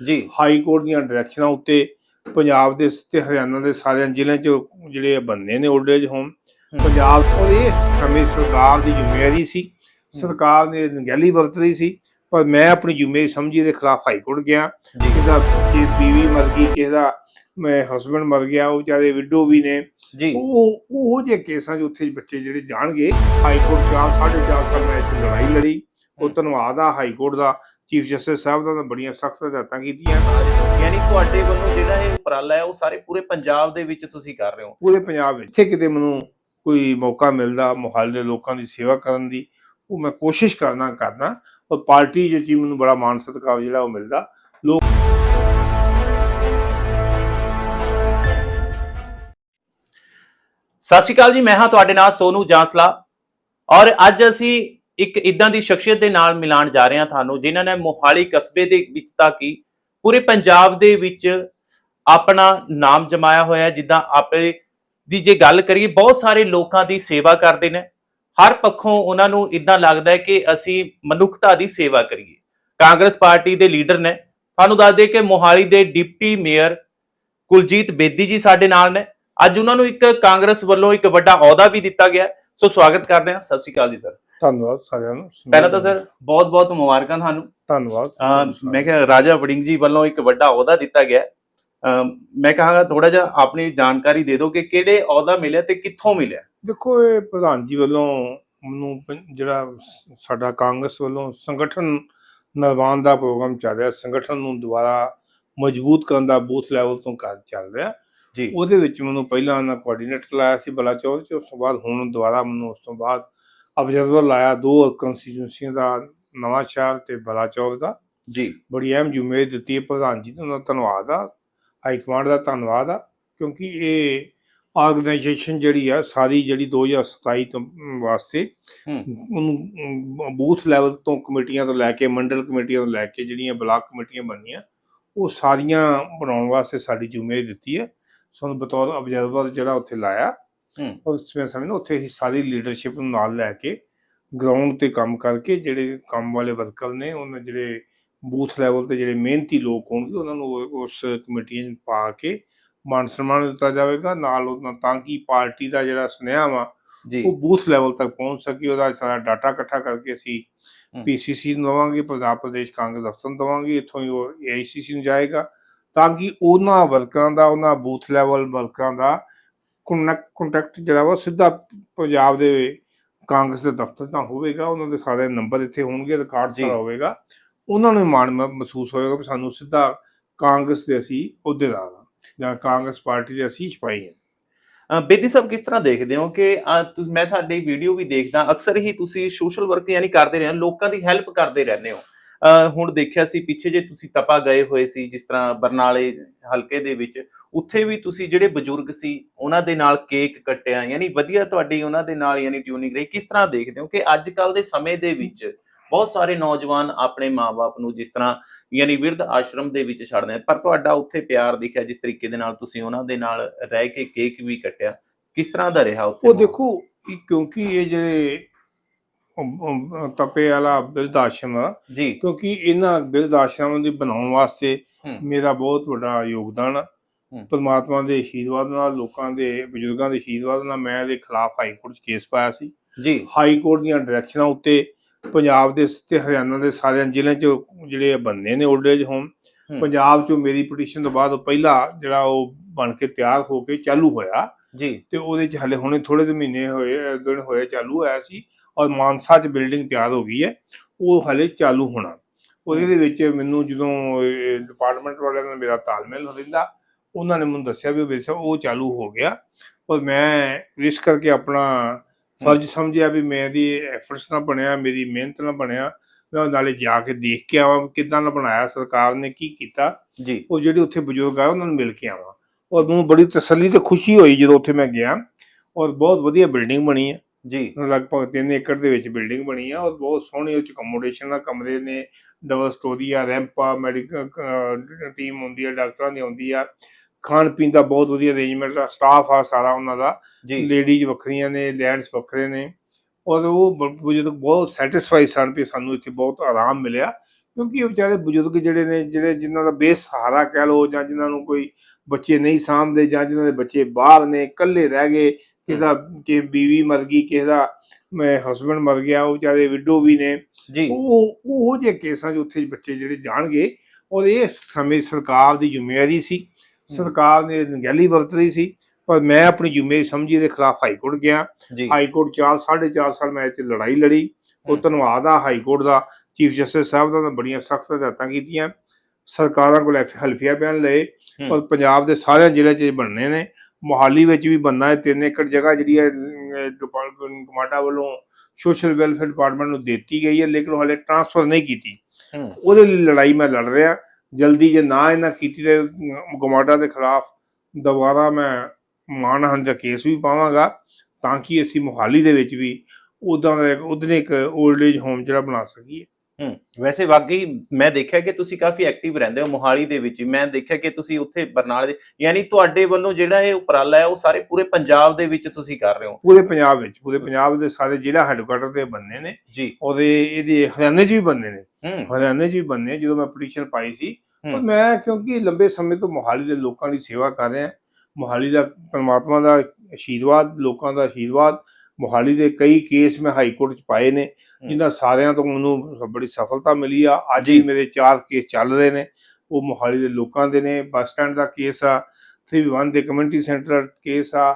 ਜੀ। High court ਦੀਆਂ ਡਾਇਰੈਕਸ਼ਨਾਂ ਉੱਤੇ ਪੰਜਾਬ ਦੇ ਤੇ ਹਰਿਆਣਾ ਦੇ ਸਾਰਿਆਂ ਜ਼ਿਲ੍ਹਿਆਂ 'ਚ ਜਿਹੜੇ ਬੰਦੇ ਨੇ 올ਡ ਏਜ ਹੋਮ ਪੰਜਾਬ ਔਰ ਇਹ ਸਮੇਂ ਸਰਕਾਰ ਦੀ ਜ਼ਿੰਮੇਵਾਰੀ ਸੀ। ਸਰਕਾਰ ਨੇ ਨਗੈਲੀ ਵਰਤ ਰਹੀ ਸੀ ਪਰ ਮੈਂ ਆਪਣੀ ਜ਼ਿੰਮੇਵਾਰੀ ਸਮਝੀ ਦੇ ਖਿਲਾਫ ਹਾਈ ਕੋਰਟ ਗਿਆ। ਜੀ। ਕਿਸੇ ਦਾ ਜੇ ਬੀਵੀ ਮਰ ਗਈ ਕਿਸੇ ਦਾ ਮੈਂ ਹਸਬੰਡ ਮਰ ਗਿਆ ਉਹ ਵਿਚਾਰੇ ਵਿਡੋ ਵੀ ਨੇ। ਜੀ। ਉਹ ਉਹ ਜਿਹੇ ਕੇਸਾਂ 'ਚ ਉੱਥੇ ਬੱਚੇ ਜਿਹੜੇ ਜਾਣਗੇ ਹਾਈ ਕੋਰਟ ਚਾਰ ਸਾਢੇ ਚਾਰ ਸਾਲ ਮੈਂ ਲੜਾਈ ਲੜੀ। ਉਹ ਧੰਨਵਾਦ ਆ ਹਾਈ ਕੋਰਟ ਦਾ। ਚੀਫ ਜਸਟਿਸ ਸਾਹਿਬ ਦਾ ਤਾਂ ਬੜੀਆਂ ਸਖਤ ਹਦਾਇਤਾਂ ਕੀਤੀਆਂ। ਯਾਨੀ ਤੁਹਾਡੇ ਵੱਲੋਂ ਜਿਹੜਾ ਇਹ ਉਪਰਾਲਾ ਹੈ ਉਹ ਸਾਰੇ ਪੂਰੇ ਪੰਜਾਬ ਦੇ ਵਿੱਚ ਤੁਸੀਂ ਕਰ ਰਹੇ ਹੋ? ਪੂਰੇ ਪੰਜਾਬ ਵਿੱਚ। ਜਿੱਥੇ ਕਿਤੇ ਮੈਨੂੰ ਕੋਈ ਮੌਕਾ ਮਿਲਦਾ ਮੁਹਾਲ ਦੇ ਲੋਕਾਂ ਦੀ ਸੇਵਾ ਕਰਨ ਦੀ ਉਹ ਮੈਂ ਕੋਸ਼ਿਸ਼ ਕਰਨਾ ਕਰਦਾ। ਔਰ ਪਾਰਟੀ ਜੇ ਚੀ ਮੈਨੂੰ ਬੜਾ ਮਾਣ ਸਤਿਕਾਰ ਜਿਹੜਾ ਉਹ ਮਿਲਦਾ। ਲੋਕ ਸਤਿ ਸ਼੍ਰੀ ਅਕਾਲ ਜੀ ਮੈਂ ਹਾਂ ਤੁਹਾਡੇ ਨਾਲ ਸੋਨੂ ਜਾਂਸਲਾ। ਔਰ ਅੱਜ ਅਸੀਂ ਇੱਕ ਇਦਾਂ ਦੀ ਸ਼ਖਸੀਅਤ ਦੇ ਨਾਲ ਮਿਲਾਨ ਜਾ ਰਹੇ ਹਾਂ ਤੁਹਾਨੂੰ, ਜਿਨ੍ਹਾਂ ਨੇ ਮੋਹਾਲੀ ਕਸਬੇ ਦੇ ਵਿੱਚ ਤਾਂ ਕੀ, ਪੂਰੇ ਪੰਜਾਬ ਦੇ ਵਿੱਚ ਆਪਣਾ ਨਾਮ ਜਮਾਇਆ ਹੋਇਆ ਜਿੱਦਾਂ ਆਪੇ ਦੀ ਜੇ ਗੱਲ ਕਰੀਏ, ਬਹੁਤ ਸਾਰੇ ਲੋਕਾਂ ਦੀ ਸੇਵਾ ਕਰਦੇ ਨੇ। ਹਰ ਪੱਖੋਂ ਉਹਨਾਂ ਨੂੰ ਇਦਾਂ ਲੱਗਦਾ ਹੈ ਕਿ ਅਸੀਂ ਮਨੁੱਖਤਾ ਦੀ ਸੇਵਾ ਕਰੀਏ। ਕਾਂਗਰਸ ਪਾਰਟੀ ਦੇ ਲੀਡਰ ਨੇ, ਤੁਹਾਨੂੰ ਦੱਸ ਦੇ ਕਿ ਮੋਹਾਲੀ ਦੇ ਡਿਪਟੀ ਮੇਅਰ ਕੁਲਜੀਤ ਬੇਦੀ ਜੀ ਸਾਡੇ ਨਾਲ ਨੇ। ਅੱਜ ਉਹਨਾਂ ਨੂੰ ਇੱਕ ਕਾਂਗਰਸ ਵੱਲੋਂ ਇੱਕ ਵੱਡਾ ਅਹੁਦਾ ਵੀ ਦਿੱਤਾ ਗਿਆ ਸੋ ਸਵਾਗਤ ਕਰਦੇ ਹਾਂ। ਸਤਿ ਸ਼੍ਰੀ ਅਕਾਲ ਜੀ, ਸਰ। ਧੰਨਵਾਦ ਸਾਰਿਆਂ ਨੂੰ ਪਹਿਲਾਂ ਤਾਂ ਸਰ ਬਹੁਤ ਬਹੁਤ ਮੁਬਾਰਕਾਂ ਤੁਹਾਨੂੰ। ਧੰਨਵਾਦ। ਮੈਂ ਕਿਹਾ ਰਾਜਾ ਵੜਿੰਗ ਜੀ ਵੱਲੋਂ ਇੱਕ ਵੱਡਾ ਅਹੁਦਾ ਦਿੱਤਾ ਗਿਆ ਮੈਂ ਕਹਾਂਗਾ ਥੋੜਾ ਜਿਹਾ ਆਪਣੀ ਜਾਣਕਾਰੀ ਦੇ ਦਿਓ ਕਿ ਕਿਹੜੇ ਅਹੁਦਾ ਮਿਲਿਆ ਤੇ ਕਿੱਥੋਂ ਮਿਲਿਆ? ਦੇਖੋ ਇਹ ਪ੍ਰਧਾਨ ਜੀ ਵੱਲੋਂ ਮੈਨੂੰ ਪੰ- ਜਿਹੜਾ ਸਾਡਾ ਕਾਂਗਰਸ ਵੱਲੋਂ ਸੰਗਠਨ ਨਿਰਮਾਣ ਦਾ ਪ੍ਰੋਗਰਾਮ ਚੱਲ ਰਿਹਾ ਸੰਗਠਨ ਨੂੰ ਦੁਬਾਰਾ ਮਜ਼ਬੂਤ ਕਰਨ ਦਾ ਬੂਥ ਲੈਵਲ ਤੋਂ ਕਾਰਜ ਚੱਲ ਰਿਹਾ। ਜੀ। ਉਹਦੇ ਵਿੱਚ ਮੈਨੂੰ ਪਹਿਲਾਂ ਉਹਨਾਂ ਕੋਆਰਡੀਨੇਟਰ ਲਾਇਆ ਸੀ ਬਲਾਚੌਰ ਚ ਉਸ ਤੋਂ ਬਾਅਦ ਹੁਣ ਦੁਬਾਰਾ ਮੈਨੂੰ ਉਸ ਤੋਂ ਬਾਅਦ ਅਬਜ਼ਰਵਰ ਲਾਇਆ ਦੋ ਕੰਸਟੀਚੁਐਂਸੀਆਂ ਦਾ ਨਵਾਂ ਸ਼ਹਿਰ ਤੇ ਬਲਾਚੌਰ ਦਾ। ਜੀ। ਬੜੀ ਅਹਿਮ ਜ਼ਿੰਮੇਵਾਰੀ ਦਿੱਤੀ ਹੈ ਪ੍ਰਧਾਨ ਜੀ ਦਾ ਉਹਨਾਂ ਦਾ ਧੰਨਵਾਦ ਆ। ਹਾਈ ਕਮਾਂਡ ਦਾ ਧੰਨਵਾਦ ਆ ਕਿਉਂਕਿ ਇਹ ਆਰਗੇਨਾਈਜੇਸ਼ਨ ਜਿਹੜੀ ਆ ਸਾਰੀ ਜਿਹੜੀ 2027 ਤੋਂ ਵਾਸਤੇ ਉਹਨੂੰ ਬੂਥ ਲੈਵਲ ਤੋਂ ਕਮੇਟੀਆਂ ਤੋਂ ਲੈ ਕੇ ਮੰਡਲ ਕਮੇਟੀਆਂ ਤੋਂ ਲੈ ਕੇ ਜਿਹੜੀਆਂ ਬਲਾਕ ਕਮੇਟੀਆਂ ਬਣਨੀਆਂ ਉਹ ਸਾਰੀਆਂ ਬਣਾਉਣ ਵਾਸਤੇ ਸਾਡੀ ਜ਼ਿੰਮੇਵਾਰੀ ਦਿੱਤੀ ਹੈ। ਸਾਨੂੰ ਬਤੌਰ ਅਬਜ਼ਰਵਰ ਜਿਹੜਾ ਉੱਥੇ ਲਾਇਆ। ਉਸ ਸਮੇਂ ਉੱਥੇ ਹੀ ਸਾਰੀ ਲੀਡਰਸ਼ਿਪ ਨੂੰ ਨਾਲ ਲੈ ਕੇ ਗਰਾਊਂਡ ਤੇ ਕੰਮ ਕਰਕੇ ਜਿਹੜੇ ਕੰਮ ਵਾਲੇ ਵਰਕਰ ਨੇ ਉਹਨਾਂ ਜਿਹੜੇ ਬੂਥ ਲੈਵਲ ਤੇ ਜਿਹੜੇ ਮਿਹਨਤੀ ਲੋਕ ਹੋਣਗੇ ਉਹਨਾਂ ਨੂੰ ਉਸ ਕਮੇਟੀਆਂ 'ਚ ਪਾ ਕੇ ਮਾਨ ਸਨਮਾਨ ਦਿੱਤਾ ਜਾਵੇਗਾ। ਨਾਲ ਉਹਨਾਂ ਤਾਂ ਕਿ ਪਾਰਟੀ ਦਾ ਜਿਹੜਾ ਸੁਨੇਹਾ ਵਾ ਉਹ ਬੂਥ ਲੈਵਲ ਤੱਕ ਪਹੁੰਚ ਸਕੇ। ਉਹਦਾ ਸਾਰਾ ਡਾਟਾ ਇਕੱਠਾ ਕਰਕੇ ਅਸੀਂ। ਪੀਸੀਸੀ ਨੂੰ ਦਵਾਂਗੇ ਪੰਜਾਬ ਪ੍ਰਦੇਸ਼ ਕਾਂਗਰਸ ਦਫ਼ਤਰ ਨੂੰ ਦਵਾਂਗੇ ਇੱਥੋਂ ਹੀ ਉਹ ਏਆਈਸੀਸੀ ਨੂੰ ਜਾਏਗਾ। ਤਾਂ ਕਿ ਉਹਨਾਂ ਵਰਕਰਾਂ ਦਾ ਉਹਨਾਂ ਬੂਥ ਲੈਵਲ ਵਰਕਰਾਂ ਦਾ ਕੰਟੈਕਟ ਜਿਹੜਾ ਵਾ ਸਿੱਧਾ ਪੰਜਾਬ ਦੇ ਕਾਂਗਰਸ ਦੇ ਦਫ਼ਤਰ ਨਾਲ ਹੋਵੇਗਾ। ਉਹਨਾਂ ਦੇ ਸਾਰੇ ਨੰਬਰ ਇੱਥੇ ਹੋਣਗੇ ਰਿਕਾਰਡ। ਸਾਰਾ ਹੋਵੇਗਾ। ਉਹਨਾਂ ਨੂੰ ਮਾਣ ਮਹਿਸੂਸ ਹੋਏਗਾ ਵੀ ਸਾਨੂੰ ਸਿੱਧਾ ਕਾਂਗਰਸ ਦੇ ਅਸੀਂ ਅਹੁਦੇਦਾਰ ਹਾਂ ਜਾਂ ਕਾਂਗਰਸ ਪਾਰਟੀ ਦੇ ਅਸੀਂ ਸਿਪਾਹੀ ਹਾਂ। ਅਹ ਬੇਦੀ ਸਾਹਿਬ ਕਿਸ ਤਰ੍ਹਾਂ ਦੇਖਦੇ ਹੋ ਕਿ ਮੈਂ ਤੁਹਾਡੀ ਵੀਡੀਓ ਵੀ ਦੇਖਦਾ ਅਕਸਰ ਹੀ ਤੁਸੀਂ ਸੋਸ਼ਲ ਵਰਕ ਯਾਨੀ ਕਰਦੇ ਰਹੇ ਹੋ ਲੋਕਾਂ ਦੀ ਹੈਲਪ ਕਰਦੇ ਰਹਿੰਦੇ ਹੋ। ਹੁਣ ਦੇਖਿਆ ਸੀ ਪਿੱਛੇ ਜੇ ਤੁਸੀਂ ਤਪਾ ਗਏ ਹੋਏ ਸੀ ਜਿਸ ਤਰ੍ਹਾਂ ਬਰਨਾਲੇ ਹਲਕੇ ਦੇ ਵਿੱਚ ਉੱਥੇ ਵੀ ਤੁਸੀਂ ਜਿਹੜੇ ਬਜ਼ੁਰਗ ਸੀ ਉਹਨਾਂ ਦੇ ਨਾਲ ਕੇਕ ਕੱਟਿਆ ਯਾਨੀ ਵਧੀਆ ਤੁਹਾਡੀ ਉਹਨਾਂ ਦੇ ਨਾਲ ਯਾਨੀ ਟਿਊਨਿੰਗ ਰਹੀ ਕਿਸ ਤਰ੍ਹਾਂ ਦੇਖਦੇ ਹੋ ਕਿ ਅੱਜ ਕੱਲ ਦੇ ਸਮੇਂ ਦੇ ਵਿੱਚ ਬਹੁਤ ਸਾਰੇ ਨੌਜਵਾਨ ਆਪਣੇ ਮਾਪੇ ਨੂੰ ਜਿਸ ਤਰ੍ਹਾਂ ਯਾਨੀ ਵਿਰਧ ਆਸ਼ਰਮ ਦੇ ਵਿੱਚ ਛੱਡਦੇ ਪਰ ਤੁਹਾਡਾ ਉੱਥੇ ਪਿਆਰ ਦਿਖਿਆ ਜਿਸ ਤਰੀਕੇ ਦੇ ਨਾਲ ਤੁਸੀਂ ਉਹਨਾਂ ਦੇ ਨਾਲ ਰਹਿ ਕੇ ਕੇਕ ਵੀ ਕੱਟਿਆ ਕਿਸ ਤਰ੍ਹਾਂ ਦਾ ਰਿਹਾ ਉੱਥੇ ਉਹ? ਦੇਖੋ ਕਿਉਂਕਿ ਇਹ ਜਿਹੜੇ ਤਪੇ ਵਾਲਾ ਬਿਰਧ ਆਸ਼ਰਮ ਜੀ। ਕਿਉਂਕਿ ਇਹਨਾਂ ਬਿਰਧ ਆਸ਼ਰਮਾਂ ਦੀ ਬਣਾਉਣ ਵਾਸਤੇ। ਮੇਰਾ ਬਹੁਤ ਵੱਡਾ ਯੋਗਦਾਨ ਆ। ਪਰਮਾਤਮਾ ਦੇ ਆਸ਼ੀਰਵਾਦ ਨਾਲ ਲੋਕਾਂ ਦੇ ਬਜ਼ੁਰਗਾਂ ਦੇ ਆਸ਼ੀਰਵਾਦ ਨਾਲ ਮੈਂ ਇਹਦੇ ਖਿਲਾਫ ਹਾਈ ਕੋਰਟ 'ਚ ਕੇਸ ਪਾਇਆ ਸੀ। ਜੀ। ਹਾਈ ਕੋਰਟ ਦੀਆਂ ਡਾਇਰੈਕਸ਼ਨਾਂ ਉੱਤੇ ਪੰਜਾਬ ਦੇ ਤੇ ਹਰਿਆਣਾ ਦੇ ਸਾਰਿਆਂ ਜ਼ਿਲ੍ਹਿਆਂ 'ਚ ਜਿਹੜੇ ਬੰਦੇ ਨੇ 올ਡ ਏਜ ਹੋਮ। ਪੰਜਾਬ 'ਚੋਂ ਮੇਰੀ ਪਟੀਸ਼ਨ ਤੋਂ ਬਾਅਦ ਪਹਿਲਾ ਜਿਹੜਾ ਉਹ ਬਣ ਕੇ ਤਿਆਰ ਹੋ ਕੇ ਚਾਲੂ ਹੋਇਆ। ਜੀ। ਤੇ ਉਹਦੇ ਚ ਹਲੇ ਹੁਣੇ ਥੋੜੇ ਜਿਹੇ ਮਹੀਨੇ ਹੋਏ ਦਿਨ ਹੋਏ ਚਾਲੂ ਹੋਇਆ ਸੀ। ਔਰ ਮਾਨਸਾ ਚ ਬਿਲਡਿੰਗ ਤਿਆਰ ਹੋ ਗਈ ਹੈ ਉਹ ਹਲੇ ਚਾਲੂ ਹੋਣਾ। ਉਹਦੇ ਦੇ ਵਿੱਚ ਮੈਨੂੰ ਜਦੋਂ ਡਿਪਾਰਟਮੈਂਟ ਵਾਲਿਆਂ ਨਾਲ ਮੇਰਾ ਤਾਲਮੇਲ ਰਹਿੰਦਾ ਉਹਨਾਂ ਨੇ ਮੈਨੂੰ ਦੱਸਿਆ ਵੀ ਸਾਹਿਬ ਉਹ ਚਾਲੂ ਹੋ ਗਿਆ। ਔਰ ਮੈਂ ਰਿਸਕ ਕਰਕੇ ਆਪਣਾ ਫਰਜ਼ ਸਮਝਿਆ ਵੀ ਮੇਰੀ ਐਫਰਟਸ ਨਾਲ ਬਣਿਆ ਮੇਰੀ ਮਿਹਨਤ ਨਾਲ ਬਣਿਆ। ਮੈਂ ਨਾਲੇ ਜਾ ਕੇ ਦੇਖ ਕੇ ਆਵਾਂ ਕਿਦਾਂ ਦਾ ਬਣਾਇਆ ਸਰਕਾਰ ਨੇ ਕੀ ਕੀਤਾ। ਜੀ। ਉਹ ਜਿਹੜੇ ਉੱਥੇ ਬਜ਼ੁਰਗ ਆ ਉਹਨਾਂ ਨੂੰ ਮਿਲ ਕੇ ਆਵਾਂ। ਔਰ ਮੈਨੂੰ ਬੜੀ ਤਸੱਲੀ ਤੇ ਖੁਸ਼ੀ ਹੋਈ ਜਦੋਂ ਉੱਥੇ ਮੈਂ ਗਿਆ। ਔਰ ਬਹੁਤ ਵਧੀਆ ਬਿਲਡਿੰਗ ਬਣੀ ਹੈ। ਜੀ। ਲਗਭਗ 3 ਏਕੜ ਦੇ ਵਿੱਚ ਬਿਲਡਿੰਗ ਬਣੀ ਆ ਔਰ ਬਹੁਤ ਸੋਹਣੀ ਉਹ ਚ ਅਕਮੋਡੇਸ਼ਨ ਆ ਕਮਰੇ ਨੇ ਡਬਲ ਸਟੋਰੀ ਆ ਰੈਂਪ ਆ ਮੈਡੀਕਲ ਟੀਮ ਹੁੰਦੀ ਆ ਡਾਕਟਰਾਂ ਦੀ ਹੁੰਦੀ ਆ। ਖਾਣ ਪੀਣ ਦਾ ਬਹੁਤ ਵਧੀਆ ਅਰੇਂਜਮੈਂਟ ਆ ਸਟਾਫ ਆ ਸਾਰਾ ਉਹਨਾਂ ਦਾ। ਜੀ। ਲੇਡੀਜ਼ ਵੱਖਰੀਆਂ ਨੇ ਲੈਂਡਸ ਵੱਖਰੇ ਨੇ। ਔਰ ਉਹ ਬਜ਼ੁਰਗ ਬਹੁਤ ਸੈਟੀਸਫਾਈ ਸਨ ਵੀ ਸਾਨੂੰ ਇੱਥੇ ਬਹੁਤ ਆਰਾਮ ਮਿਲਿਆ ਕਿਉਂਕਿ ਇਹ ਵਿਚਾਰੇ ਬਜ਼ੁਰਗ ਜਿਹੜੇ ਨੇ ਜਿਹੜੇ ਜਿਨ੍ਹਾਂ ਦਾ ਬੇਸਹਾਰਾ ਕਹਿ ਲਓ ਜਾਂ ਜਿਨ੍ਹਾਂ ਨੂੰ ਕੋਈ ਬੱਚੇ ਨਹੀਂ ਸਾਂਭਦੇ ਜਾਂ ਜਿਨ੍ਹਾਂ ਦੇ ਬੱਚੇ ਬਾਹਰ ਨੇ ਇਕੱਲੇ ਰਹਿ ਗਏ ਕਿਸੇ ਦਾ ਕਿ ਬੀਵੀ ਮਰ ਗਈ ਕਿਸੇ ਦਾ ਹਸਬੰਡ ਮਰ ਗਿਆ ਉਹ ਵਿਚਾਰੇ ਵਿਡੋ ਵੀ ਨੇ। ਜੀ। ਉਹ ਉਹ ਜਿਹੇ ਕੇਸਾਂ 'ਚ ਉੱਥੇ ਬੱਚੇ ਜਿਹੜੇ ਜਾਣਗੇ ਔਰ ਇਹ ਸਮੇਂ ਸਰਕਾਰ ਦੀ ਜ਼ਿੰਮੇਵਾਰੀ ਸੀ। ਸਰਕਾਰ ਨੇ ਗੈਲੀ ਵਰਤ ਰਹੀ ਸੀ ਪਰ ਮੈਂ ਆਪਣੀ ਜ਼ਿੰਮੇਵਾਰੀ ਸਮਝੀ ਦੇ ਖਿਲਾਫ ਹਾਈ ਕੋਰਟ ਗਿਆ। ਜੀ। ਹਾਈ ਕੋਰਟ 4 4.5 ਸਾਲ ਮੈਂ ਇੱਥੇ ਲੜਾਈ ਲੜੀ। ਉਹ। ਧੰਨਵਾਦ ਆ ਹਾਈ ਕੋਰਟ ਦਾ। ਚੀਫ ਜਸਟਿਸ ਸਾਹਿਬ ਦਾ ਬੜੀਆਂ ਸਖਤ ਹਦਾਇਤਾਂ ਕੀਤੀਆਂ। ਸਰਕਾਰਾਂ ਕੋਲ ਹਲਫੀਆ ਬਿਆਨ ਲਏ। ਔਰ ਪੰਜਾਬ ਦੇ ਸਾਰੇ ਜ਼ਿਲ੍ਹੇ 'ਚ ਬਣਨੇ ਨੇ। ਮੋਹਾਲੀ ਵਿੱਚ ਵੀ ਬੰਨਾ ਹੈ 3 ਏਕੜ ਜਗ੍ਹਾ ਜਿਹੜੀ ਹੈ ਕਮਾਟਾ ਵੱਲੋਂ ਸੋਸ਼ਲ ਵੈਲਫੇਅਰ ਡਿਪਾਰਟਮੈਂਟ ਨੂੰ ਦਿੱਤੀ ਗਈ ਹੈ ਲੇਕਿਨ ਹਾਲੇ ਟ੍ਰਾਂਸਫਰ ਨਹੀਂ ਕੀਤੀ। ਉਹਦੇ ਲਈ ਲੜਾਈ ਮੈਂ ਲੜ ਰਿਹਾ। ਜਲਦੀ ਜੇ ਨਾ ਇਹਨਾਂ ਕੀਤੀ ਤੇ ਗਮਾਡਾ ਦੇ ਖਿਲਾਫ ਦੁਬਾਰਾ ਮੈਂ ਮਾਨਹਾਨੀ ਦਾ ਕੇਸ ਵੀ ਪਾਵਾਂਗਾ ਤਾਂ ਕਿ ਅਸੀਂ ਮੁਹਾਲੀ ਦੇ ਵਿੱਚ ਵੀ ਉਦਾਂ ਦਾ ਉਹਦੇ ਇੱਕ 올ਡ ਏਜ ਹੋਮ ਜਿਹੜਾ ਬਣਾ ਸਕੀਏ। ਹੂੰ। ਵੈਸੇ ਵਾਕਈ ਮੈਂ ਦੇਖਿਆ ਕਿ ਤੁਸੀਂ ਕਾਫੀ ਐਕਟਿਵ ਰਹਿੰਦੇ ਹੋ ਮੋਹਾਲੀ ਦੇ ਵਿੱਚ ਮੈਂ ਦੇਖਿਆ ਕਿ ਤੁਸੀਂ ਉੱਥੇ ਬਰਨਾਲੇ ਦੇ ਯਾਨੀ ਤੁਹਾਡੇ ਵੱਲੋਂ ਜਿਹੜਾ ਇਹ ਉਪਰਾਲਾ ਹੈ ਉਹ ਸਾਰੇ ਪੂਰੇ ਪੰਜਾਬ ਦੇ ਵਿੱਚ ਤੁਸੀਂ ਕਰ ਰਹੇ ਹੋ। ਪੂਰੇ ਪੰਜਾਬ ਵਿੱਚ ਪੂਰੇ ਪੰਜਾਬ ਦੇ ਸਾਰੇ ਜ਼ਿਲ੍ਹਾ ਹੈੱਡਕੁਆਟਰ ਤੇ ਬੰਨੇ ਨੇ। ਜੀ। ਉਹਦੇ ਇਹਦੇ ਹਰਿਆਣੇ 'ਚ ਵੀ ਬੰਨੇ ਨੇ। ਹੂੰ। ਹਰਿਆਣੇ 'ਚ ਵੀ ਬੰਨੇ ਜਦੋਂ ਮੈਂ ਪਟੀਸ਼ਨ ਪਾਈ ਸੀ। ਪਰ ਮੈਂ ਕਿਉਂਕਿ ਲੰਬੇ ਸਮੇਂ ਤੋਂ ਮੋਹਾਲੀ ਦੇ ਲੋਕਾਂ ਦੀ ਸੇਵਾ ਕਰ ਰਿਹਾ। ਮੋਹਾਲੀ ਦਾ ਪਰਮਾਤਮਾ ਦਾ ਆਸ਼ੀਰਵਾਦ ਲੋਕਾਂ ਦਾ ਆਸ਼ੀਰਵਾਦ ਮੋਹਾਲੀ ਦੇ ਕਈ ਕੇਸ ਮੈਂ ਹਾਈ ਕੋਰਟ 'ਚ ਪਾਏ ਨੇ ਜਿਨ੍ਹਾਂ ਸਾਰਿਆਂ ਤੋਂ ਮੈਨੂੰ ਬੜੀ ਸਫਲਤਾ ਮਿਲੀ ਆ। ਅੱਜ ਹੀ। ਮੇਰੇ ਚਾਰ ਕੇਸ ਚੱਲ ਰਹੇ ਨੇ ਉਹ ਮੋਹਾਲੀ ਦੇ ਲੋਕਾਂ ਦੇ ਨੇ ਬੱਸ ਸਟੈਂਡ ਦਾ ਕੇਸ ਆ 3-1 ਦੇ ਕਮਿਊਨਿਟੀ ਸੈਂਟਰ ਕੇਸ ਆ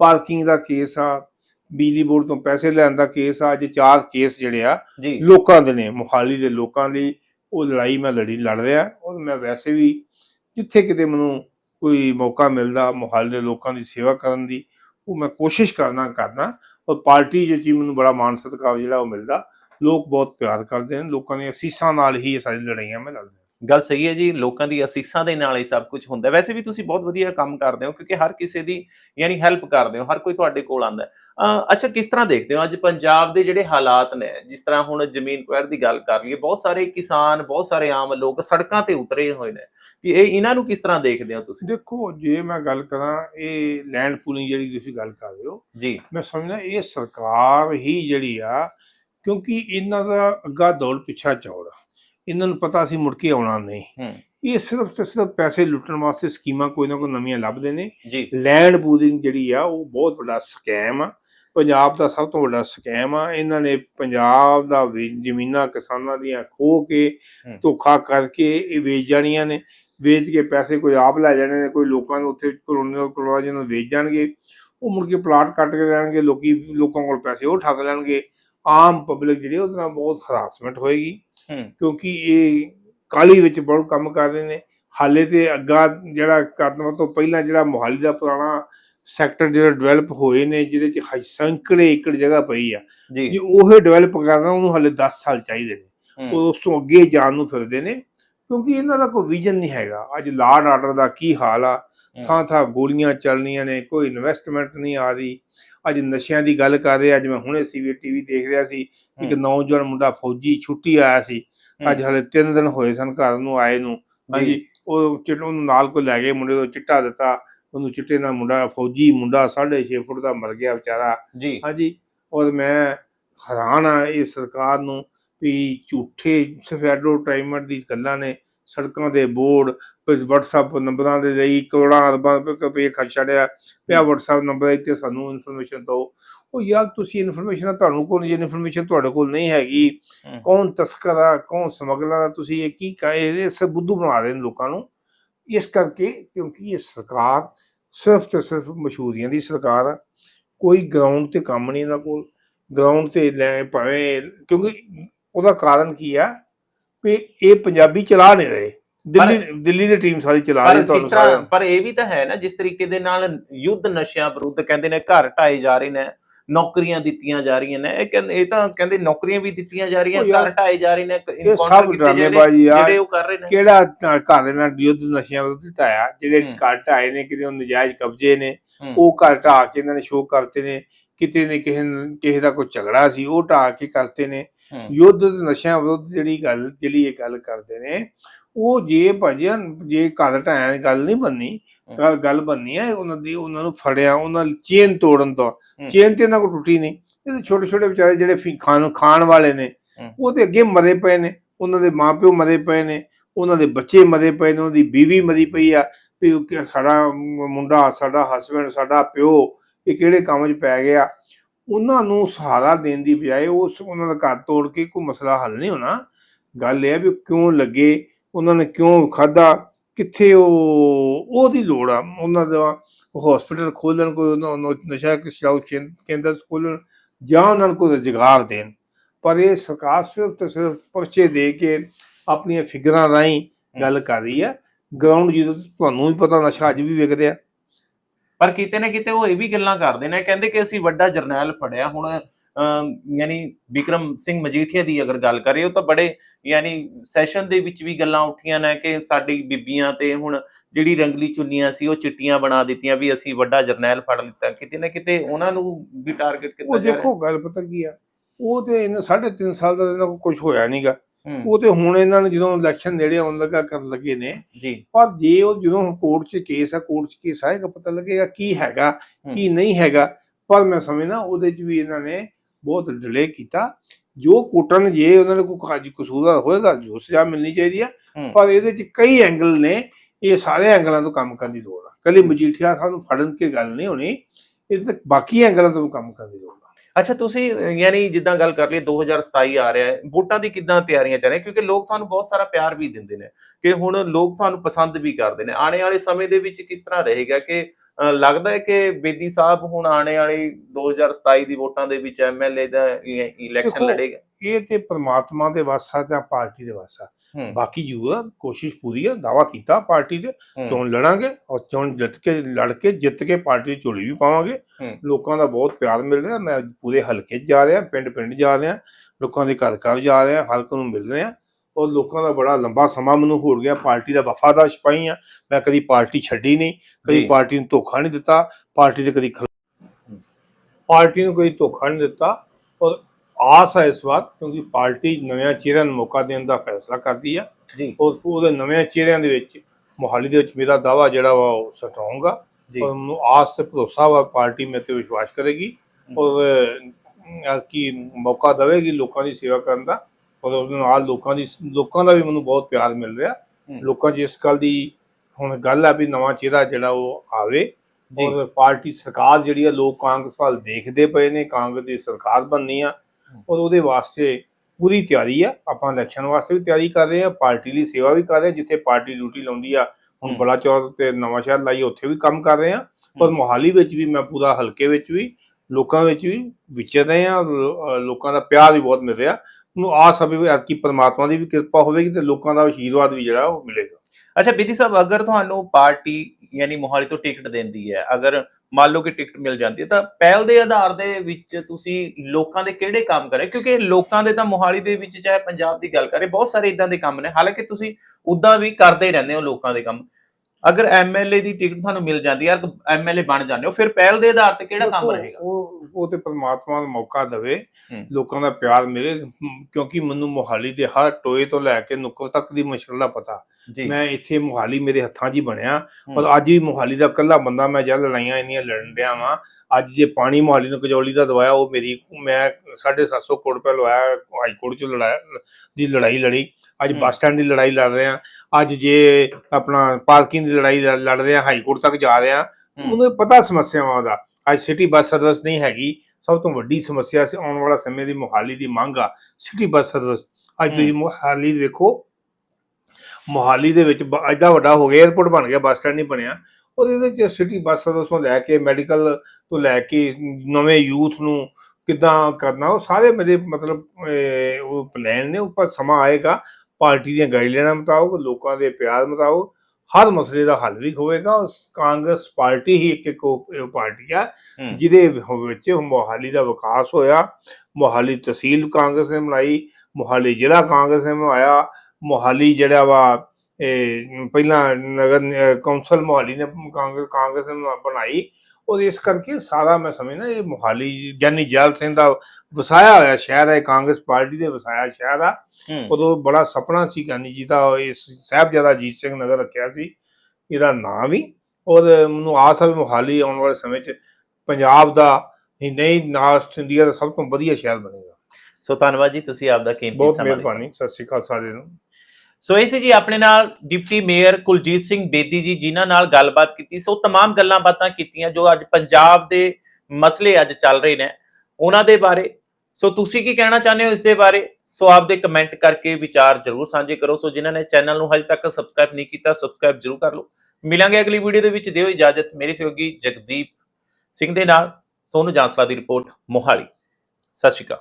ਪਾਰਕਿੰਗ ਦਾ ਕੇਸ ਆ ਬਿਜਲੀ ਬੋਰਡ ਤੋਂ ਪੈਸੇ ਲੈਣ ਦਾ ਕੇਸ ਆ ਅੱਜ ਚਾਰ ਕੇਸ ਜਿਹੜੇ ਆ ਲੋਕਾਂ ਦੇ ਨੇ ਮੁਹਾਲੀ ਦੇ ਲੋਕਾਂ ਦੀ ਉਹ ਲੜਾਈ ਮੈਂ ਲੜੀ ਲੜ ਰਿਹਾ ਔਰ ਮੈਂ ਵੈਸੇ ਵੀ ਜਿੱਥੇ ਕਿਤੇ ਮੈਨੂੰ ਕੋਈ ਮੌਕਾ ਮਿਲਦਾ ਮੁਹਾਲੀ ਦੇ ਲੋਕਾਂ ਦੀ ਸੇਵਾ ਕਰਨ ਦੀ ਉਹ ਮੈਂ ਕੋਸ਼ਿਸ਼ ਕਰਨਾ ਕਰਨਾ ਔਰ ਪਾਰਟੀ ਵਿੱਚ ਹੀ ਮੈਨੂੰ ਬੜਾ ਮਾਣ ਸਤਿਕਾਰ ਜਿਹੜਾ ਉਹ ਮਿਲਦਾ, ਲੋਕ ਬਹੁਤ ਪਿਆਰ ਕਰਦੇ ਨੇ ਲੋਕਾਂ ਦੀਆਂ ਅਸੀਸਾਂ ਨਾਲ ਹੀ ਇਹ ਸਾਰੀ ਲੜਾਈਆਂ ਮੈਂ ਲੜਦਾ ਗੱਲ ਸਹੀ ਹੈ ਜੀ ਲੋਕਾਂ ਦੀ ਅਸੀਸਾਂ ਦੇ ਨਾਲ ਹੀ ਸਭ ਕੁਝ ਹੁੰਦਾ। ਵੈਸੇ ਵੀ ਤੁਸੀਂ ਬਹੁਤ ਵਧੀਆ ਕੰਮ ਕਰਦੇ ਹੋ ਕਿਉਂਕਿ ਹਰ ਕਿਸੇ ਦੀ ਯਾਨੀ ਹੈਲਪ ਕਰਦੇ ਹੋ ਹਰ ਕੋਈ ਤੁਹਾਡੇ ਕੋਲ ਆਂਦਾ ਅੱਛਾ ਕਿਸ ਤਰ੍ਹਾਂ ਦੇਖਦੇ ਹੋ ਅੱਜ ਪੰਜਾਬ ਦੇ ਜਿਹੜੇ ਹਾਲਾਤ ਨੇ? ਜਿਸ ਤਰ੍ਹਾਂ ਹੁਣ ਜ਼ਮੀਨ ਕੁਐਰ ਦੀ ਗੱਲ ਕਰ ਲਈਏ ਬਹੁਤ ਸਾਰੇ ਕਿਸਾਨ ਬਹੁਤ ਸਾਰੇ ਆਮ ਲੋਕ ਸੜਕਾਂ ਤੇ ਉਤਰੇ ਹੋਏ ਨੇ। ਕਿ ਇਹ ਇਹਨਾਂ ਨੂੰ ਕਿਸ ਤਰ੍ਹਾਂ ਦੇਖਦੇ ਹੋ ਤੁਸੀਂ? ਦੇਖੋ ਜੇ ਮੈਂ ਗੱਲ ਕਰਾਂ ਇਹ ਲੈਂਡ ਪੂਲਿੰਗ ਜਿਹੜੀ ਤੁਸੀਂ ਗੱਲ ਕਰ ਰਹੇ ਹੋ ਜੀ। ਮੈਂ ਸਮਝਦਾ ਇਹ ਸਰਕਾਰ ਹੀ ਜਿਹੜੀ ਆ ਕਿਉਂਕਿ ਇਹਨਾਂ ਦਾ ਅੱਗਾ ਦੌੜ ਪਿੱਛਾ ਚੌੜਾ ਇਹਨਾਂ ਨੂੰ ਪਤਾ ਸੀ ਮੁੜ ਕੇ ਆਉਣਾ ਨਹੀਂ। ਇਹ ਸਿਰਫ ਤੇ ਸਿਰਫ ਪੈਸੇ ਲੁੱਟਣ ਵਾਸਤੇ ਸਕੀਮਾਂ ਕੋਈ ਨਾ ਕੋਈ ਨਵੀਆਂ ਲੱਭਦੇ ਨੇ। ਲੈਂਡ ਪੂਲਿੰਗ ਜਿਹੜੀ ਆ ਉਹ ਬਹੁਤ ਵੱਡਾ ਸਕੈਮ ਆ। ਪੰਜਾਬ ਦਾ ਸਭ ਤੋਂ ਵੱਡਾ ਸਕੈਮ ਆ। ਇਹਨਾਂ ਨੇ ਪੰਜਾਬ ਦਾ ਜ਼ਮੀਨਾਂ ਕਿਸਾਨਾਂ ਦੀਆਂ ਖੋਹ ਕੇ। ਧੋਖਾ ਕਰਕੇ ਇਹ ਵੇਚ ਜਾਣੀਆਂ ਨੇ। ਵੇਚ ਕੇ ਪੈਸੇ ਕੋਈ ਆਪ ਲੈ ਜਾਣੇ ਨੇ ਕੋਈ ਲੋਕਾਂ ਨੂੰ ਉੱਥੇ ਕਰੋਨੇ ਕਰਵਾ ਜਿਹਨੂੰ ਵੇਚ ਜਾਣਗੇ। ਉਹ ਮੁੜ ਕੇ ਪਲਾਟ ਕੱਟ ਕੇ ਦੇਣਗੇ ਲੋਕੀ ਲੋਕਾਂ ਕੋਲ ਪੈਸੇ ਉਹ ਠੱਗ ਲੈਣਗੇ। ਆਮ ਪਬਲਿਕ ਜਿਹੜੀ ਉਹਦੇ ਨਾਲ ਬਹੁਤ ਹਰਾਸਮੈਂਟ ਹੋਏਗੀ। ਕਿਉਂਕਿ ਇਹ ਕਾਲੀ ਵਿੱਚ ਬਹੁਤ ਕੰਮ ਕਰਦੇ ਨੇ। ਹਾਲੇ ਤੇ ਅੱਗਾ ਜਿਹੜਾ ਕਰਨ ਤੋਂ ਪਹਿਲਾਂ ਜਿਹੜਾ ਮੁਹਾਲੀ ਦਾ ਪੁਰਾਣਾ ਸੈਕਟਰ ਜਿਹੜਾ ਡਿਵੈਲਪ ਹੋਏ ਨੇ ਜਿਹਦੇ ਚ ਸੈਂਕੜੇ ਏਕੜ ਜਗ੍ਹਾ ਪਈ ਆ। ਜੀ। ਉਹ ਡਿਵੈਲਪ ਕਰਨਾ ਉਹਨੂੰ ਹਾਲੇ 10 ਸਾਲ ਚਾਹੀਦੇ ਨੇ। ਉਹ ਉਸ ਤੋਂ ਅੱਗੇ ਜਾਣ ਨੂੰ ਫਿਰਦੇ ਨੇ। ਕਿਉਂਕਿ ਇਹਨਾਂ ਦਾ ਕੋਈ ਵਿਜ਼ਨ ਨਹੀਂ ਹੈਗਾ। ਅੱਜ ਲਾਰਡ ਆਰਡਰ ਦਾ ਕੀ ਹਾਲ ਆ। ਥਾਂ ਥਾਂ ਗੋਲੀਆਂ ਚੱਲਣੀਆਂ ਨੇ ਕੋਈ ਇਨਵੈਸਟਮੈਂਟ ਨਹੀਂ ਆ ਰਹੀ। ਅੱਜ ਨਸ਼ਿਆਂ ਦੀ ਗੱਲ ਕਰ ਰਹੇ ਅੱਜ ਮੈਂ ਹੁਣੇ ਸੀਵੀ ਟੀਵੀ ਦੇਖ ਰਿਹਾ ਸੀ ਇੱਕ। ਨੌਜਵਾਨ ਮੁੰਡਾ ਫੌਜੀ ਛੁੱਟੀ ਆਇਆ ਸੀ। ਅੱਜ ਹਲੇ 3 ਦਿਨ ਹੋਏ ਸਨ ਘਰ ਨੂੰ ਆਏ ਨੂੰ। ਹਾਂਜੀ। ਉਹ ਚਿੱਟ ਉਹਨੂੰ ਨਾਲ ਕੋ ਲੈ ਗਏ ਮੁੰਡੇ ਨੂੰ ਚਿੱਟਾ ਦਿੱਤਾ। ਉਹਨੂੰ ਚਿੱਟੇ ਨਾਲ ਮੁੰਡਾ ਫੌਜੀ ਮੁੰਡਾ 6.5 ਫੁੱਟ ਦਾ ਮਰ ਗਿਆ ਵਿਚਾਰਾ। ਜੀ। ਹਾਂਜੀ। ਔਰ ਮੈਂ ਹੈਰਾਨ ਆ ਇਹ ਸਰਕਾਰ ਨੂੰ ਵੀ ਝੂਠੇ ਐਡਵਰਟਾਈਜ਼ਮੈਂਟ ਦੀ ਗੱਲਾਂ ਨੇ। ਸੜਕਾਂ ਦੇ ਬੋਰਡ ਫਿਰ WhatsApp ਨੰਬਰਾਂ ਦੇ ਲਈ ਕਰੋੜਾਂ ਅਰਬਾਂ ਰੁਪਏ ਖਰਚ ਛੜਿਆ ਪਿਆ WhatsApp ਨੰਬਰ ਇੱਥੇ ਸਾਨੂੰ ਇਨਫੋਰਮੇਸ਼ਨ ਦਿਓ। ਉਹ ਯਾਰ ਤੁਸੀਂ ਇਨਫੋਰਮੇਸ਼ਨ ਤੁਹਾਨੂੰ ਕੋਲ ਜੇ ਇਨਫੋਰਮੇਸ਼ਨ ਤੁਹਾਡੇ ਕੋਲ ਨਹੀਂ ਹੈਗੀ। ਕੌਣ ਤਸਕਰ ਆ ਕੌਣ ਸਮਗਲਰ ਆ ਤੁਸੀਂ ਇਹ ਕੀ ਕਹੇ? ਇਹ ਸਭ ਬੁੱਧੂ ਬਣਾ ਰਹੇ ਨੇ ਲੋਕਾਂ ਨੂੰ। ਇਸ ਕਰਕੇ ਕਿਉਂਕਿ ਇਹ ਸਰਕਾਰ ਸਿਰਫ ਤੇ ਸਿਰਫ ਮਸ਼ਹੂਰੀਆਂ ਦੀ ਸਰਕਾਰ ਆ। ਕੋਈ ਗਰਾਊਂਡ ਤੇ ਕੰਮ ਨਹੀਂ ਇਹਨਾਂ ਕੋਲ। ਗਰਾਊਂਡ ਤੇ ਲੈ ਭਾਵੇਂ ਕਿਉਂਕਿ ਉਹਦਾ ਕਾਰਨ ਕੀ ਆ? ਵੀ ਇਹ ਪੰਜਾਬੀ ਚਲਾ ਨਹੀਂ ਰਹੇ ਦਿੱਲੀ ਦਿੱਲੀ ਦੀ ਟੀਮ ਸਾਰੀ ਚਲਾ ਰਹੀ ਤੁਹਾਨੂੰ ਨੂੰ। ਪਰ ਇਹ ਵੀ ਤਾਂ ਹੈ ਨਾ ਜਿਸ ਤਰੀਕੇ ਦੇ ਨਾਲ ਯੁੱਧ ਨਸ਼ਿਆਂ ਵਿਰੁੱਧ ਕਹਿੰਦੇ ਨੇ ਘਰ ਢਾਏ ਜਾ ਰਹੇ ਨੇ ਨੌਕਰੀਆਂ ਦਿੱਤੀਆਂ ਜਾ ਰਹੀਆਂ ਨੇ ਇਹ ਕਹਿੰਦੇ ਇਹ ਤਾਂ ਕਹਿੰਦੇ ਨੌਕਰੀਆਂ ਵੀ ਦਿੱਤੀਆਂ ਜਾ ਰਹੀਆਂ ਘਰ ਢਾਏ ਜਾ ਰਹੇ ਨੇ ਇਹ ਸਭ ਡਰਾਮੇਬਾਜ਼ੀ ਆ ਜਿਹੜੇ ਉਹ ਕਰ ਰਹੇ ਨੇ ਕਿਹੜਾ ਢ- ਘਰ ਦੇ ਨਾਲ ਯੁੱਧ ਨਸ਼ਿਆਂ ਵਿਰੁੱਧ ਢਾਇਆ ਜਿਹੜੇ। ਘਰ ਢਾਏ ਨੇ ਕਿਤੇ ਉਹ ਨਜਾਇਜ਼ ਕਬਜ਼ੇ ਨੇ ਉਹ ਘਰ ਢਾਹ ਕੇ ਇਹਨਾਂ ਨੇ ਸ਼ੋਅ ਕਰਤੇ ਨੇ ਕਿਤੇ ਨੇ ਕਿਸੇ ਕਿਸੇ ਦਾ ਕੋਈ ਝਗੜਾ ਸੀ ਉਹ ਢਾਹ ਕੇ ਕਰਤੇ ਨੇ। ਯੁੱਧ ਤੇ ਨਸ਼ਿਆਂ ਵਿਰੁੱਧ ਜਿਹੜੀ ਗੱਲ ਜਿਹੜੀ ਇਹ ਗੱਲ ਕਰਦੇ ਨੇ ਉਹ ਜੇ ਭਾਜਨ ਜੇ ਘਰ ਢਾਇਆ ਗੱਲ ਨਹੀਂ ਬੰਨੀ ਗੱਲ- ਬੰਨੀ ਹੈ ਉਹਨਾਂ ਦੀ ਉਹਨਾਂ ਨੂੰ ਫੜਿਆ ਉਹਨਾਂ ਚੇਨ ਤੋੜਨ ਤੋਂ। ਚੇਨ ਤੇ ਇਹਨਾਂ ਕੋ ਟੁੱਟੀ ਨਹੀਂ। ਇਹ ਛੋਟੇ ਛੋਟੇ ਵਿਚਾਰੇ ਜਿਹੜੇ ਖਾਣ ਖਾਣ ਵਾਲੇ ਨੇ। ਉਹ ਤੇ ਅੱਗੇ ਮਰੇ ਪਏ ਨੇ ਉਹਨਾਂ ਦੇ ਮਾਪਿਓ ਮਰੇ ਪਏ ਨੇ ਉਹਨਾਂ ਦੇ ਬੱਚੇ ਮਰੇ ਪਏ ਨੇ ਉਹਨਾਂ ਦੀ ਬੀਵੀ ਮਰੀ ਪਈ ਆ ਵੀ ਸਾਡਾ ਮੁੰਡਾ ਸਾਡਾ ਹਸਬੰਡ ਸਾਡਾ ਪਿਓ ਇਹ ਕਿਹੜੇ ਕੰਮ 'ਚ ਪੈ ਗਿਆ। ਉਹਨਾਂ ਨੂੰ ਸਹਾਰਾ ਦੇਣ ਦੀ ਬਜਾਏ ਉਸ ਉਹਨਾਂ ਦਾ ਘਰ ਤੋੜ ਕੇ ਕੋਈ ਮਸਲਾ ਹੱਲ ਨਹੀਂ ਹੋਣਾ। ਗੱਲ ਇਹ ਹੈ ਵੀ ਕਿਉਂ ਲੱਗੇ ਉਹਨਾਂ ਨੇ ਕਿਉਂ ਖਾਦਾ ਕਿੱਥੇ ਉਹ ਉਹਦੀ ਲੋੜ ਆ। ਉਹਨਾਂ ਦਾ ਹਸਪੀਟਲ ਖੋਲਣ ਕੋਈ ਨਸ਼ਾ ਕਿਸਾਉ ਕੇਂਦਰ ਖੋਲਣ ਜਾਂ ਉਹਨਾਂ ਨੂੰ ਕੋਈ ਰੁਜ਼ਗਾਰ ਦੇਣ। ਪਰ ਇਹ ਸਰਕਾਰ ਸਿਰਫ ਤੇ ਸਿਰਫ ਪਰਚੇ ਦੇ ਕੇ ਆਪਣੀਆਂ ਫਿਗਰਾਂ ਰਾਹੀਂ ਗੱਲ ਕਰ ਰਹੀ ਹੈ ਗਰਾਊਂਡ ਜਦੋਂ ਤੁਹਾਨੂੰ ਵੀ ਪਤਾ ਨਸ਼ਾ ਅੱਜ ਵੀ ਵਿਕਦੇ ਆ। ਪਰ ਕਿਤੇ ਨਾ ਕਿਤੇ ਉਹ ਇਹ ਵੀ ਗੱਲਾਂ ਕਰਦੇ ਨੇ ਕਹਿੰਦੇ ਕਿ ਅਸੀਂ ਵੱਡਾ ਜਰਨੈਲ ਫੜਿਆ ਹੁਣ ਯਾਨੀ ਵਿਕਰਮ ਸਿੰਘ ਮਜੀਠੀਆ ਦੀ ਅਗਰ ਗੱਲ ਕਰੀਏ ਉਹ ਤਾਂ ਬੜੇ ਯਾਨੀ ਸੈਸ਼ਨ ਦੇ ਵਿੱਚ ਵੀ ਗੱਲਾਂ ਉੱਠੀਆਂ ਨੇ ਕਿ ਸਾਡੀ ਬੀਬੀਆਂ ਤੇ ਹੁਣ ਜਿਹੜੀ ਰੰਗਲੀ ਚੁੰਨੀਆਂ ਸੀ ਉਹ ਚਿੱਟੀਆਂ ਬਣਾ ਦਿੱਤੀਆਂ ਵੀ ਅਸੀਂ ਵੱਡਾ ਜਰਨੈਲ ਫੜ ਲਿੱਤਾ। ਕਿਤੇ ਨਾ ਕਿਤੇ ਉਹਨਾਂ ਨੂੰ ਵੀ ਟਾਰਗੇਟ ਕੀਤਾ ਉਹ ਜਾ ਰਿਹਾ। ਦੇਖੋ ਗੱਲ ਪਤਾ ਕੀ ਆ ਉਹ ਤੇ ਇਹਨਾਂ ਸਾਢੇ ਤਿੰਨ ਸਾਲ ਦਾ ਇਹਨਾਂ ਕੋਲ ਕੁਝ ਹੋਇਆ ਨਹੀਂਗਾ ਉਹ ਤੇ ਹੁਣ ਇਹਨਾਂ ਨੇ ਜਦੋਂ ਇਲੈਕਸ਼ਨ ਨੇੜੇ ਆਉਣ ਲੱਗਾ ਕਰਨ ਲੱਗੇ ਨੇ ਜੀ। ਪਰ ਜੇ ਉਹ ਜਦੋਂ ਕੋਰਟ 'ਚ ਕੇਸ ਆ ਕੋਰਟ 'ਚ ਕੇਸ ਆਏਗਾ ਪਤਾ ਲੱਗੇਗਾ ਕੀ ਹੈਗਾ ਕੀ ਨਹੀਂ ਹੈਗਾ। ਪਰ ਮੈਂ ਸਮਝਦਾ ਉਹਦੇ 'ਚ ਵੀ ਇਹਨਾਂ ਨੇ ਬਹੁਤ ਡਿਲੇ ਕੀਤਾ। ਜੋ ਕੋਰਟਾਂ ਨੇ ਜੇ ਉਹਨਾਂ ਨੇ ਕੋਈ ਕਾਜੀ ਕਸੂਰਦਾਰ ਹੋਏਗਾ ਜੋ ਸਜ਼ਾ ਮਿਲਣੀ ਚਾਹੀਦੀ ਆ। ਪਰ ਇਹਦੇ 'ਚ ਕਈ ਐਂਗਲ ਨੇ ਇਹ ਸਾਰੇ ਐਂਗਲਾਂ ਤੋਂ ਕੰਮ ਕਰਨ ਦੀ ਲੋੜ ਆ। ਕੱਲੀ ਮਜੀਠੀਆ ਸਾਹਿਬ ਨੂੰ ਫੜਨ ਕੇ ਗੱਲ ਨਹੀਂ ਹੋਣੀ ਇਹਦੇ ਤੇ ਬਾਕੀ ਐਂਗਲਾਂ ਤੋਂ ਕੰਮ ਕਰਨ ਦੀ ਲੋੜ ਆ। ਅੱਛਾ ਤੁਸੀਂ ਯਾਨੀ ਜਿੱਦਾਂ ਗੱਲ ਕਰ ਲਈ 2027 ਆ ਰਿਹਾ ਹੈ ਵੋਟਾਂ ਦੀ ਕਿੱਦਾਂ ਤਿਆਰੀਆਂ ਚੱਲ ਰਹੀਆਂ? ਕਿਉਂਕਿ ਲੋਕ ਤੁਹਾਨੂੰ ਬਹੁਤ ਸਾਰਾ ਪਿਆਰ ਵੀ ਦਿੰਦੇ ਨੇ ਕਿ ਹੁਣ ਲੋਕ ਤੁਹਾਨੂੰ ਪਸੰਦ ਵੀ ਕਰਦੇ ਨੇ। ਆਉਣੇ ਵਾਲੇ ਸਮੇਂ ਦੇ ਵਿੱਚ ਕਿਸ ਤਰ੍ਹਾਂ ਰਹੇਗਾ ਕਿ ਲੱਗਦਾ ਹੈ ਕਿ ਬੇਦੀ ਸਾਹਿਬ ਹੁਣ ਆਉਣੇ ਵਾਲੀ 2027 ਦੀ ਵੋਟਾਂ ਦੇ ਵਿੱਚ ਐਮਐਲਏ ਦਾ ਇਲੈਕਸ਼ਨ ਲੜੇਗਾ? ਇਹ ਤੇ ਪ੍ਰਮਾਤਮਾ ਦੇ ਵਾਸਾ ਜਾਂ ਪਾਰਟੀ ਦੇ ਵਾਸਾ। ਬਾਕੀ ਜ਼ਰੂਰ ਆ, ਕੋਸ਼ਿਸ਼ ਪੂਰੀ ਆ ਦਾਵਾ ਕੀਤਾ ਪਾਰਟੀ ਦੇ ਹੂੰ, ਚੋਣ ਲੜਾਂਗੇ ਔਰ ਚੋਣ ਜਿੱਤ ਕੇ ਲੜ ਕੇ ਜਿੱਤ ਕੇ ਪਾਰਟੀ ਦੀ ਝੋਲੀ ਵੀ ਪਾਵਾਂਗੇ ਹੂੰ। ਲੋਕਾਂ ਦਾ ਬਹੁਤ ਪਿਆਰ ਮਿਲ ਰਿਹਾ ਮੈਂ ਪੂਰੇ ਹਲਕੇ 'ਚ ਜਾ ਰਿਹਾ ਪਿੰਡ ਪਿੰਡ ਜਾ ਰਿਹਾ ਲੋਕਾਂ ਦੇ ਘਰ ਘਰ ਜਾ ਰਿਹਾ ਹਲਕੇ ਨੂੰ ਮਿਲ ਰਿਹਾ ਔਰ ਲੋਕਾਂ ਦਾ ਬੜਾ ਲੰਬਾ ਸਮਾਂ ਮੈਨੂੰ ਹੋ ਗਿਆ ਪਾਰਟੀ ਦਾ ਵਫਾਦਾਰ ਸਿਪਾਹੀ ਆ ਮੈਂ ਕਦੀ ਪਾਰਟੀ ਛੱਡੀ ਨਹੀਂ ਕਦੀ। ਪਾਰਟੀ ਨੂੰ ਧੋਖਾ ਨਹੀਂ ਦਿੱਤਾ ਪਾਰਟੀ ਦੇ ਕਦੀ ਪਾਰਟੀ ਨੂੰ ਕੋਈ ਧੋਖਾ ਨਹੀਂ ਦਿੱਤਾ ਔਰ ਆਸ ਹੈ ਇਸ ਵਾਰ ਕਿਉਂਕਿ ਪਾਰਟੀ ਨਵਿਆਂ ਚਿਹਰਿਆਂ ਨੂੰ ਮੌਕਾ ਦੇਣ ਦਾ ਫੈਸਲਾ ਕਰਦੀ ਆ। ਜੀ। ਔਰ ਉਹਦੇ ਨਵੇਂ ਚਿਹਰਿਆਂ ਦੇ ਵਿੱਚ ਮੋਹਾਲੀ ਦੇ ਵਿੱਚ ਮੇਰਾ ਦਾਵਾ ਜਿਹੜਾ ਵਾ ਉਹ ਸਟਰੋਂਗ ਆ ਮੈਨੂੰ ਆਸ ਤੇ ਭਰੋਸਾ ਵਾ ਪਾਰਟੀ ਮੇਰੇ ਤੇ ਵਿਸ਼ਵਾਸ ਕਰੇਗੀ। ਔਰ ਕੀ ਮੌਕਾ ਦੇਵੇਗੀ ਲੋਕਾਂ ਦੀ ਸੇਵਾ ਕਰਨ ਦਾ। ਔਰ ਉਹਦੇ ਨਾਲ ਲੋਕਾਂ ਦੀ ਲੋਕਾਂ ਦਾ ਵੀ ਮੈਨੂੰ ਬਹੁਤ ਪਿਆਰ ਮਿਲ ਰਿਹਾ। ਲੋਕਾਂ 'ਚ ਇਸ ਗੱਲ ਦੀ ਹੁਣ ਗੱਲ ਆ ਵੀ ਨਵਾਂ ਚਿਹਰਾ ਜਿਹੜਾ ਉਹ ਆਵੇ। ਔਰ ਪਾਰਟੀ ਸਰਕਾਰ ਜਿਹੜੀ ਆ ਲੋਕ ਕਾਂਗਰਸ ਵੱਲ ਦੇਖਦੇ ਪਏ ਨੇ ਕਾਂਗਰਸ ਦੀ ਸਰਕਾਰ ਬਣਨੀ ਆ। ਔਰ ਉਹਦੇ ਵਾਸਤੇ ਪੂਰੀ ਤਿਆਰੀ ਆ। ਆਪਾਂ ਇਲੈਕਸ਼ਨ ਵਾਸਤੇ ਵੀ ਤਿਆਰੀ ਕਰ ਰਹੇ ਆ ਪਾਰਟੀ ਲਈ ਸੇਵਾ ਵੀ ਕਰ ਰਹੇ ਆ ਜਿੱਥੇ ਪਾਰਟੀ ਡਿਊਟੀ ਲਾਉਂਦੀ ਆ ਹੁਣ। ਬਲਾਚੌਰ ਤੇ ਨਵਾਂ ਸ਼ਹਿਰ ਲਾਈ ਉੱਥੇ ਵੀ ਕੰਮ ਕਰ ਰਹੇ ਆ। ਪਰ। ਮੋਹਾਲੀ ਵਿੱਚ ਵੀ ਮੈਂ ਪੂਰਾ ਹਲਕੇ ਵਿੱਚ ਵੀ ਲੋਕਾਂ ਵਿੱਚ ਵੀ ਵਿਚਰ ਰਹੇ ਆ। ਲੋਕਾਂ ਦਾ ਪਿਆਰ ਵੀ ਬਹੁਤ ਮਿਲ ਰਿਹਾ। ਮੈਨੂੰ ਆਸ ਆ ਵੀ ਐਤਕੀ ਪਰਮਾਤਮਾ ਦੀ ਵੀ ਕਿਰਪਾ ਹੋਵੇਗੀ ਤੇ ਲੋਕਾਂ ਦਾ ਆਸ਼ੀਰਵਾਦ ਵੀ ਜਿਹੜਾ ਉਹ ਮਿਲੇਗਾ। ਅੱਛਾ ਬੇਦੀ ਸਾਹਿਬ ਅਗਰ ਤੁਹਾਨੂੰ ਪਾਰਟੀ ਯਾਨੀ ਮੋਹਾਲੀ ਤੋਂ ਟਿਕਟ ਦਿੰਦੀ ਹੈ ਅਗਰ ਮੰਨ ਲਓ ਕਿ ਟਿਕਟ ਮਿਲ ਜਾਂਦੀ ਹੈ ਤਾਂ ਪਹਿਲ ਦੇ ਆਧਾਰ ਦੇ ਵਿੱਚ ਤੁਸੀਂ ਲੋਕਾਂ ਦੇ ਕਿਹੜੇ ਕੰਮ ਕਰੇ ਕਿਉਂਕਿ ਲੋਕਾਂ ਦੇ ਤਾਂ ਮੋਹਾਲੀ ਦੇ ਵਿੱਚ ਚਾਹੇ ਪੰਜਾਬ ਦੀ ਗੱਲ ਕਰੇ ਬਹੁਤ ਸਾਰੇ ਇਦਾਂ ਦੇ ਕੰਮ ਨੇ। ਹਾਲਾਂਕਿ ਤੁਸੀਂ ਉਦਾਂ ਵੀ ਕਰਦੇ ਰਹਿੰਦੇ ਹੋ ਲੋਕਾਂ ਦੇ ਕੰਮ। ਅਗਰ ਐਮਐਲਏ ਦੀ ਟਿਕਟ ਤੁਹਾਨੂੰ ਮਿਲ ਜਾਂਦੀ ਹੈ ਐਮਐਲਏ ਬਣ ਜਾਂਦੇ ਹੋ ਫਿਰ ਪਹਿਲ ਦੇ ਆਧਾਰ ਤੇ ਕਿਹੜਾ ਕੰਮ ਰਹੇਗਾ? ਉਹ ਉਹ ਤੇ ਪਰਮਾਤਮਾ ਨੂੰ ਮੌਕਾ ਦੇਵੇ। ਲੋਕਾਂ ਦਾ ਪਿਆਰ ਮਿਲੇ ਕਿਉਂਕਿ ਮੈਨੂੰ ਮੋਹਾਲੀ ਦੇ ਹਰ ਟੋਏ ਤੋਂ ਲੈ ਕੇ ਨੁੱਕਰ ਤੱਕ ਦੀ ਮੁਸ਼ਕਲ ਦਾ ਪਤਾ। ਮੈਂ ਇੱਥੇ ਮੋਹਾਲੀ ਮੇਰੇ ਹੱਥਾਂ 'ਚ ਹੀ ਬਣਿਆ। ਪਰ ਅੱਜ ਵੀ ਮੋਹਾਲੀ ਦਾ ਇਕੱਲਾ ਬੰਦਾ ਮੈਂ ਜਦ ਲੜਾਈਆਂ ਇੰਨੀਆਂ ਲੜਨ ਡਿਆ ਵਾਂ ਅੱਜ ਜੇ ਪਾਣੀ ਮੋਹਾਲੀ ਨੂੰ ਕਜੌਲੀ ਦਾ ਦਵਾਇਆ ਉਹ ਮੇਰੀ ਮੈਂ 750 ਕਰੋੜ ਰੁਪਏ ਲਵਾਇਆ ਹਾਈ ਕੋਰਟ 'ਚ ਲੜਾਇਆ ਦੀ ਲੜਾਈ ਲੜੀ ਅੱਜ। ਬੱਸ ਸਟੈਂਡ ਦੀ ਲੜਾਈ ਲੜ ਰਹੇ ਆ ਅੱਜ ਜੇ ਆਪਣਾ ਪਾਰਕਿੰਗ ਦੀ ਲੜਾਈ ਲੜ ਰਹੇ ਆ ਹਾਈ ਕੋਰਟ ਤੱਕ ਜਾ ਰਹੇ ਆ। ਉਹਨੂੰ ਪਤਾ ਸਮੱਸਿਆਵਾਂ ਦਾ ਅੱਜ ਸਿਟੀ ਬੱਸ ਸਰਵਿਸ ਨਹੀਂ ਹੈਗੀ ਸਭ ਤੋਂ ਵੱਡੀ ਸਮੱਸਿਆ ਸੀ ਆਉਣ ਵਾਲਾ ਸਮੇਂ ਦੀ ਮੋਹਾਲੀ ਦੀ ਮੰਗ ਆ ਸਿਟੀ ਬੱਸ ਸਰਵਿਸ ਅੱਜ। ਤੁਸੀਂ ਮੋਹਾਲੀ ਦੇਖੋ ਮੋਹਾਲੀ ਦੇ ਵਿੱਚ ਐਡਾ ਵੱਡਾ ਹੋ ਗਿਆ 에어ਪੋਰਟ ਬਣ ਗਿਆ ਬੱਸ ਸਟੈਂਡ ਨਹੀਂ ਬਣਿਆ। ਉਹਦੇ ਵਿੱਚ ਸਿਟੀ ਬੱਸ ਸਰਵਿਸ ਤੋਂ ਲੈ ਕੇ ਮੈਡੀਕਲ ਤੋਂ ਲੈ ਕੇ ਨਵੇਂ ਯੂਥ ਨੂੰ ਕਿੱਦਾਂ ਕਰਨਾ ਉਹ ਸਾਰੇ ਮੇਰੇ ਮਤਲਬ ਉਹ ਪਲਾਨ ਨੇ ਉੱਪਰ ਸਮਾਂ ਆਏਗਾ। ਪਾਰਟੀ ਦੀਆਂ ਗਾਈਡਲਾਈਨਾਂ ਮੁਤਾਬਕ ਲੋਕਾਂ ਦੇ ਪਿਆਰ ਮੁਤਾਬਕ ਹਰ ਮਸਲੇ ਦਾ ਹੱਲ ਵੀ ਹੋਵੇਗਾ। ਕਾਂਗਰਸ ਪਾਰਟੀ ਹੀ ਇੱਕ ਇੱਕ ਪਾਰਟੀ ਆ। ਜਿਹਦੇ ਵਿੱਚ ਮੋਹਾਲੀ ਦਾ ਵਿਕਾਸ ਹੋਇਆ। ਮੋਹਾਲੀ ਤਹਿਸੀਲ ਕਾਂਗਰਸ ਨੇ ਬਣਾਈ ਮੋਹਾਲੀ ਜ਼ਿਲ੍ਹਾ ਕਾਂਗਰਸ ਨੇ ਬਣਾਇਆ। ਮੋਹਾਲੀ ਜਿਹੜਾ ਵਾ ਇਹ ਪਹਿਲਾਂ ਨਗਰ ਕੌਂਸਲ ਮੋਹਾਲੀ ਨੇ ਕਾਂਗਰਸ ਕਾਂਗਰਸ ਨੇ ਬਣਾ- ਬਣਾਈ। ਔਰ ਇਸ ਕਰਕੇ ਸਾਰਾ ਮੈਂ ਸਮਝਦਾ ਇਹ ਮੋਹਾਲੀ ਜਾਨੀ ਜੈਲ ਸਿੰਘ ਦਾ ਵਸਾਇਆ ਹੋਇਆ ਸ਼ਹਿਰ ਹੈ ਕਾਂਗਰਸ ਪਾਰਟੀ ਦੇ ਵਸਾਇਆ ਸ਼ਹਿਰ ਆ। ਉਦੋਂ ਬੜਾ ਸੁਪਨਾ ਸੀ ਗਾਂਧੀ ਜੀ ਦਾ ਇਸ ਸਾਹਿਬਜ਼ਾਦਾ ਅਜੀਤ ਸਿੰਘ ਨਗਰ ਰੱਖਿਆ ਸੀ। ਇਹਦਾ ਨਾਂ ਵੀ ਔਰ ਮੈਨੂੰ ਆਸ ਹੈ ਮੋਹਾਲੀ ਆਉਣ ਵਾਲੇ ਸਮੇਂ 'ਚ ਪੰਜਾਬ ਦਾ ਹੀ ਨਹੀਂ ਨਾਸਟ ਇੰਡੀਆ ਦਾ ਸਭ ਤੋਂ ਵਧੀਆ ਸ਼ਹਿਰ ਬਣੇਗਾ। ਸੋ ਧੰਨਵਾਦ ਜੀ ਤੁਸੀਂ ਆਪਦਾ ਕੀਮਤੀ ਬਹੁਤ ਸਮਾਂ ਦਿੱਤਾ। ਮਿਹਰਬਾਨੀ ਸਤਿ ਸ਼੍ਰੀ ਅਕਾਲ ਸਾਰਿਆਂ ਨੂੰ। ਸੋ ਇਹ ਸੀ ਜੀ ਆਪਣੇ ਨਾਲ ਡਿਪਟੀ ਮੇਅਰ ਕੁਲਜੀਤ ਸਿੰਘ ਬੇਦੀ ਜੀ ਜਿਨ੍ਹਾਂ ਨਾਲ ਗੱਲਬਾਤ ਕੀਤੀ ਸੋ तमाम ਗੱਲਾਂ ਬਾਤਾਂ ਕੀਤੀਆਂ ਜੋ ਅੱਜ ਪੰਜਾਬ ਦੇ ਮਸਲੇ ਅੱਜ ਚੱਲ ਰਹੇ ਨੇ ਉਹਨਾਂ ਦੇ ਬਾਰੇ ਸੋ ਤੁਸੀਂ ਕੀ ਕਹਿਣਾ ਚਾਹੁੰਦੇ ਹੋ ਇਸ ਦੇ ਬਾਰੇ ਸੋ ਆਪਦੇ ਕਮੈਂਟ ਕਰਕੇ ਵਿਚਾਰ ਜ਼ਰੂਰ ਸਾਂਝੇ ਕਰੋ ਸੋ ਜਿਨ੍ਹਾਂ ਨੇ ਚੈਨਲ ਨੂੰ ਹਜੇ ਤੱਕ ਸਬਸਕ੍ਰਾਈਬ ਨਹੀਂ ਕੀਤਾ ਸਬਸਕ੍ਰਾਈਬ ਜ਼ਰੂਰ ਕਰ ਲਓ ਮਿਲਾਂਗੇ ਅਗਲੀ ਵੀਡੀਓ ਦੇ ਵਿੱਚ ਦਿਓ ਇਜਾਜ਼ਤ ਮੇਰੀ ਸਹਿਯੋਗੀ ਜਗਦੀਪ ਸਿੰਘ ਦੇ ਨਾਲ ਸੋਨੂ ਜਾਂਸਲਾ ਦੀ ਰਿਪੋਰਟ ਮੋਹਾਲੀ ਸਤਿ ਸ਼੍ਰੀ ਅਕਾਲ